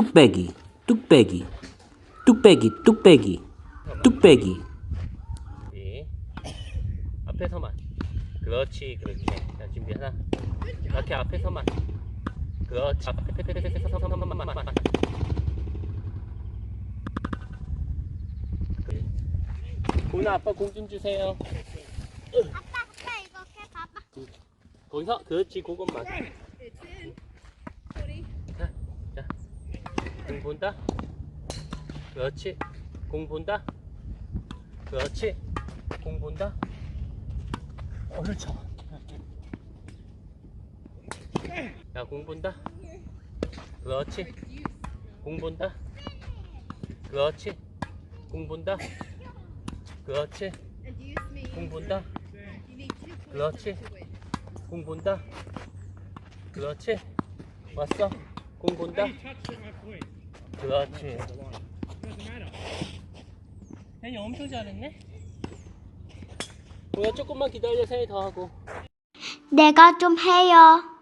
뚝배기, 뚝배기, 뚝배기, 뚝배기, 뚝배기. 앞에서만. 그렇지, 그렇게. 자, 준비 하나. 이렇게 앞에서만. 그렇지. 앞에서만. 고나 아빠 공 좀 주세요. 아빠 아빠 이거 해 봐봐. 거기서 그렇지, 그것만. 자, 자. 공 본다. 그렇지. 공 본다. 그렇지. 공 본다. 옳죠. 야, 공 본다. 그렇지. 공 본다. 그렇지. 공 본다. 그렇지. 공 본다. 그렇지. 공 본다. 그렇지. 왔어. 공 본다. 그렇지. 혜이 엄청 잘했네. 뭐야 조금만 기다려 세이 더 하고. 내가 좀 해요.